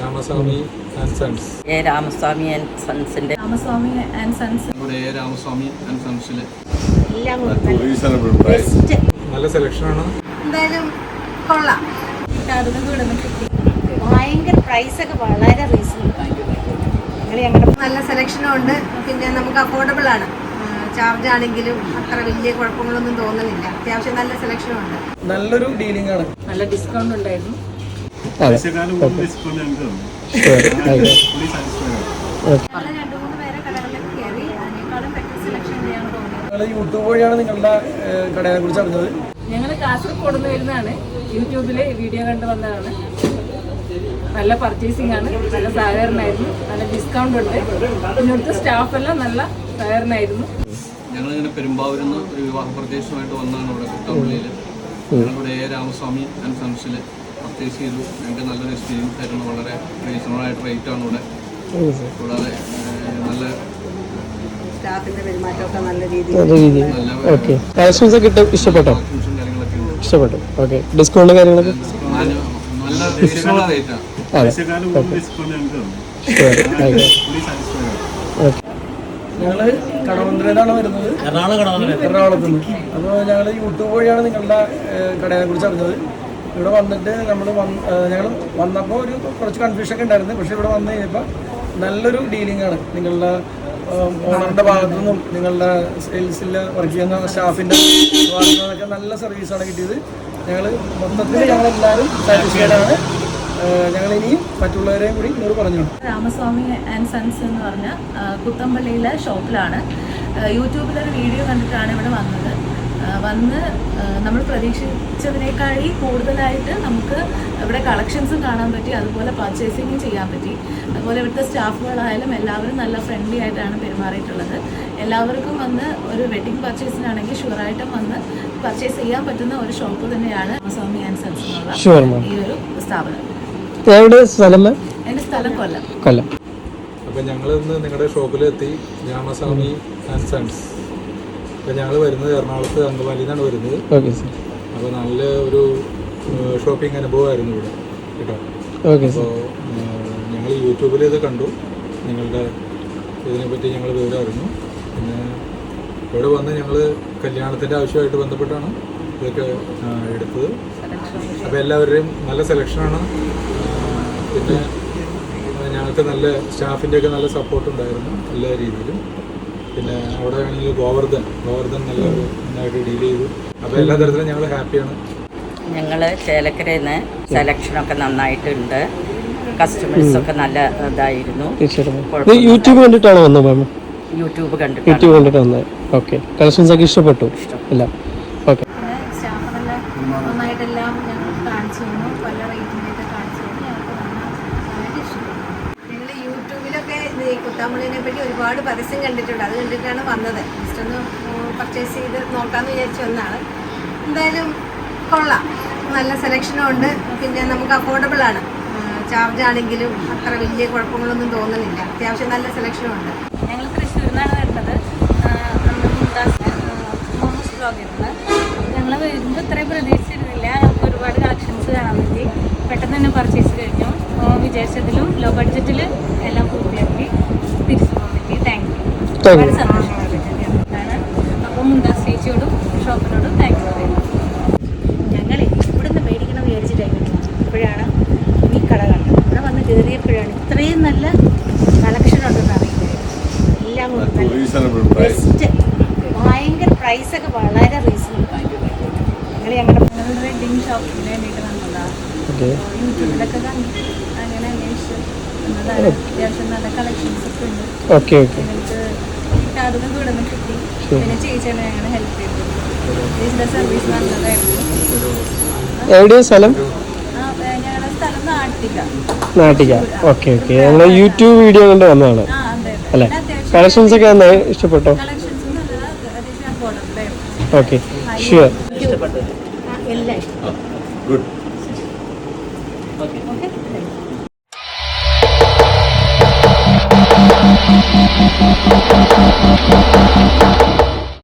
Ramaswamy and sons A Ramaswamy and സൺസിന്റെ Ramaswamy and sons നമ്മുടെ A Ramaswamy and സൺസിലെ എല്ലാം നല്ല സെലക്ഷനാണ് എന്തായാലും കൊള്ളാം. അതിന് കൂടെ ഭയങ്കര പ്രൈസ് ഒക്കെ വളരെ റീസണബിൾ ഞങ്ങളുടെ നല്ല സെലക്ഷനും ഉണ്ട്. പിന്നെ നമുക്ക് അഫോർഡബിൾ ആണ്. ചാർജ് ആണെങ്കിലും അത്ര വലിയ കുഴപ്പങ്ങളൊന്നും തോന്നുന്നില്ല. അത്യാവശ്യം നല്ല സെലക്ഷനും ഉണ്ട്. നല്ലൊരു ഡീലിംഗ് ആണ്. നല്ല ഡിസ്കൗണ്ട് ഉണ്ടായിരുന്നു. യൂട്യൂബ് വഴിയാണ് നിങ്ങളുടെ കടയെ കുറിച്ച് അറിഞ്ഞത്? ഞങ്ങൾ കാസർഗോഡ് നിന്ന് വരുന്നതാണ്. യൂട്യൂബിൽ വീഡിയോ കണ്ട് വന്നതാണ്. നല്ല പർച്ചേസിംഗ് ആണ്. നല്ല സഹകരണമായിരുന്നു. നല്ല ഡിസ്കൗണ്ട് ഉണ്ട്. ഇവിടുത്തെ സ്റ്റാഫെല്ലാം നല്ല സഹകരണമായിരുന്നു. ഞങ്ങളിങ്ങനെ പെരുമ്പാവൂരിൽ നിന്ന് ഒരു വിവാഹ പ്രദേശമായിട്ട് വന്നതാണ് ഇവിടെ കുട്ടമ്പള്ളിയിൽ ഞങ്ങളിവിടെ എ. രാമസ്വാമി ആൻഡ് സൺസിൽ പർച്ചേസ് ചെയ്തു ഞങ്ങൾക്ക് നല്ലൊരു എക്സ്പീരിയൻസ് ആയിരുന്നു വളരെ റീസണബിൾ ആയിട്ട് റേറ്റ് ആണ് ഇവിടെ. കൂടാതെ നല്ല സ്റ്റാഫിന്റെ പെരുമാറ്റമൊക്കെ നല്ല രീതിയിൽ ഓക്കെ. കളക്ഷൻസ് ഒക്കെ ഇട്ട് ഇഷ്ടപ്പെട്ടോ? ഇഷ്ടപ്പെട്ടു. ഓക്കെ. ഡിസ്കൗണ്ട് കാര്യങ്ങളൊക്കെ? ഞങ്ങൾ കടവന്ത്രയിലാണ് വരുന്നത്. എറണാകുളത്ത് നിന്ന് അപ്പോൾ ഞങ്ങൾ യൂട്യൂബ് വഴിയാണ് നിങ്ങളുടെ കടയെ കുറിച്ച് അറിഞ്ഞത്. ഇവിടെ വന്നിട്ട് നമ്മൾ ഞങ്ങൾ വന്നപ്പോൾ ഒരു കുറച്ച് കൺഫ്യൂഷൻ ഒക്കെ ഉണ്ടായിരുന്നു. പക്ഷേ ഇവിടെ വന്നു കഴിഞ്ഞപ്പോൾ നല്ലൊരു ഡീലിംഗ് ആണ്. നിങ്ങളുടെ ഓണറിന്റെ ഭാഗത്തു നിന്നും നിങ്ങളുടെ സെയിൽസിൽ വർക്ക് ചെയ്യുന്ന സ്റ്റാഫിന്റെ ഭാഗത്തു നിന്നൊക്കെ നല്ല സർവീസാണ് കിട്ടിയത്. ഞങ്ങൾ മൊത്തത്തിൽ ഞങ്ങളെല്ലാവരും സാറ്റിസ്ഫൈഡ് ആണ്. ഞങ്ങൾ ഇനിയും മറ്റുള്ളവരെയും കൂടി ഇങ്ങോട്ട് പറഞ്ഞു. രാമസ്വാമി ആൻഡ് സൺസ് എന്ന് പറഞ്ഞ പുത്തമ്പള്ളിയിലെ ഷോപ്പിലാണ് യൂട്യൂബിലൊരു വീഡിയോ കണ്ടിട്ടാണ് ഇവിടെ വന്നത്. വന്ന് നമ്മൾ പ്രതീക്ഷിച്ചതിനേക്കാളി കൂടുതലായിട്ട് നമുക്ക് ഇവിടെ കളക്ഷൻസും കാണാൻ പറ്റി അതുപോലെ പർച്ചേസിങ്ങും ചെയ്യാൻ പറ്റി. അതുപോലെ ഇവിടുത്തെ സ്റ്റാഫുകളായാലും എല്ലാവരും നല്ല ഫ്രണ്ട്ലി ആയിട്ടാണ് പെരുമാറിയിട്ടുള്ളത്. എല്ലാവർക്കും വന്ന് ഒരു വെഡിങ് പർച്ചേസിനാണെങ്കിൽ ഷുവറായിട്ടും വന്ന് പർച്ചേസ് ചെയ്യാൻ പറ്റുന്ന ഒരു ഷോപ്പ് തന്നെയാണ് സ്വാമി ആൻഡ് സൺസ് ഈ ഒരു സ്ഥാപനം. എവിടെ സ്ഥലം എന്റെ സ്ഥലം കൊല്ലം. കൊല്ലം. അപ്പോൾ ഞങ്ങൾ ഇന്ന് നിങ്ങളുടെ ഷോപ്പിലെത്തി രാമസ്വാമി ആൻഡ് സൺസ്. അപ്പോൾ ഞങ്ങൾ വരുന്നത് എറണാകുളത്ത് അങ്കമാലിയിൽ നിന്നാണ് വരുന്നത്. ഓക്കെ സാർ അപ്പോൾ നല്ല ഒരു ഷോപ്പിംഗ് അനുഭവമായിരുന്നു ഇവിടെ. കേട്ടോ? ഓക്കെ സാർ അപ്പോൾ ഞങ്ങൾ യൂട്യൂബിൽ ഇത് കണ്ടു. നിങ്ങളുടെ ഇതിനെപ്പറ്റി ഞങ്ങൾ വിവരം അറിഞ്ഞു പിന്നെ ഇവിടെ വന്ന് ഞങ്ങൾ കല്യാണത്തിന്റെ ആവശ്യമായിട്ട് ബന്ധപ്പെട്ടാണ് ഇതൊക്കെ എടുത്തത്. അപ്പോൾ എല്ലാവരുടെയും നല്ല സെലക്ഷനാണ് പിന്നെ ഞങ്ങൾക്ക് നല്ല സ്റ്റാഫിന്റെയൊക്കെ നല്ല സപ്പോർട്ട് ഉണ്ടായിരുന്നു. എല്ലാ രീതിയിലും. പിന്നെ അവിടെ ആണെങ്കിൽ ഗോവർദ്ധൻ ഗോവർദ്ധൻ നല്ല നന്നായിട്ട് ഡീൽ ചെയ്തു. അപ്പോൾ എല്ലാ തരത്തിലും ഞങ്ങൾ ഹാപ്പിയാണ് ഞങ്ങൾ ചേലക്കരയിൽ നിന്ന് സെലക്ഷനൊക്കെ നന്നായിട്ടുണ്ട്. കസ്റ്റമേഴ്സൊക്കെ നല്ല ഇതായിരുന്നു. യൂട്യൂബ് കണ്ടിട്ടാണോ വന്നത് മാം യൂട്യൂബ് കണ്ടിട്ടാണ്. യൂട്യൂബ് കണ്ടിട്ട് വന്നത്. ഓക്കെ കളക്ഷൻസ് ഒക്കെ ഇഷ്ടപ്പെട്ടു? ഇല്ല ഓക്കെ സ്റ്റാഫ് നന്നായിട്ടെല്ലാം ഞങ്ങൾ കാണിച്ചു തന്നു പല റേറ്റിന്റെയൊക്കെ കാണിച്ചു തന്നു ഞങ്ങൾക്ക് നന്നായിട്ട് ഇഷ്ടപ്പെട്ടു ഞങ്ങൾ യൂട്യൂബിലൊക്കെ ഇത് ഈ കുത്താമ്പുള്ളിനെ പറ്റി ഒരുപാട് പരസ്യം കണ്ടിട്ടുണ്ട്. അത് കണ്ടിട്ടാണ് വന്നത്. ജസ്റ്റ് ഒന്ന് പർച്ചേസ് ചെയ്ത് നോക്കാമെന്ന് വിചാരിച്ചു വന്നാണ് എന്തായാലും കൊള്ളാം. നല്ല സെലക്ഷനും ഉണ്ട്. പിന്നെ നമുക്ക് അഫോർഡബിൾ ആണ്. ചാർജ് ആണെങ്കിലും അത്ര വലിയ കുഴപ്പങ്ങളൊന്നും തോന്നുന്നില്ല. അത്യാവശ്യം നല്ല സെലക്ഷനും ഉണ്ട്. ഞങ്ങൾ തൃശ്ശൂരിൽ നിന്നാണ് വരുന്നത് ഞങ്ങൾ വരുമ്പോൾ ഇത്രയും പ്രതീക്ഷിച്ചിരുന്നില്ല. ഞങ്ങൾക്ക് ഒരുപാട് കളക്ഷൻസ് കാണാൻ പറ്റി പെട്ടെന്ന് തന്നെ പർച്ചേസ് കഴിഞ്ഞു. വിചാരിച്ചതിലും ലോ ബഡ്ജറ്റിൽ എല്ലാം പൂർത്തിയാക്കി തിരിച്ചു പോകാൻ പറ്റി താങ്ക് യു. ഒരുപാട് സന്തോഷമാണ് അതാണ് അപ്പോൾ ചേച്ചിയോടും ഷോപ്പിനോടും താങ്ക് യു പറയുന്നത് ഞങ്ങളെ ഇവിടുന്ന് മേടിക്കണം വിചാരിച്ചിട്ടായിരുന്നു. ഇപ്പോഴാണ് ഈ കട കണ്ടത്. ഇവിടെ വന്ന് കയറിയപ്പോഴാണ് ഇത്രയും നല്ല കളക്ഷൻ ഉണ്ടെന്ന് അറിയുന്നത്. എല്ലാം കൊണ്ട് ബെസ്റ്റ് ഭയങ്കര പ്രൈസൊക്കെ വളരെ റീസണബിൾ ഞങ്ങൾ ഞങ്ങളുടെ വെഡിങ് ഷോപ്പിന് ഉണ്ട്. Okay okay. എവിടെയാ സ്ഥലം? ആ ഏ, സ്ഥലം നാട്ടിക. Okay okay. ഞങ്ങൾ യൂട്യൂബ് വീഡിയോ കൊണ്ട് വന്നതാണ്. ആ അതെ അല്ലേ? കളക്ഷൻസ് ഒക്കെ നന്നായി? ഇഷ്ടപ്പെട്ടോ? ഓക്കെ. ഷുവർ അത്യാവശ്യം അഫോർഡബിൾ ആയിരുന്നു ഓക്കെ ഷുവർ എല്ലാം ഗുഡ് ഓക്കെ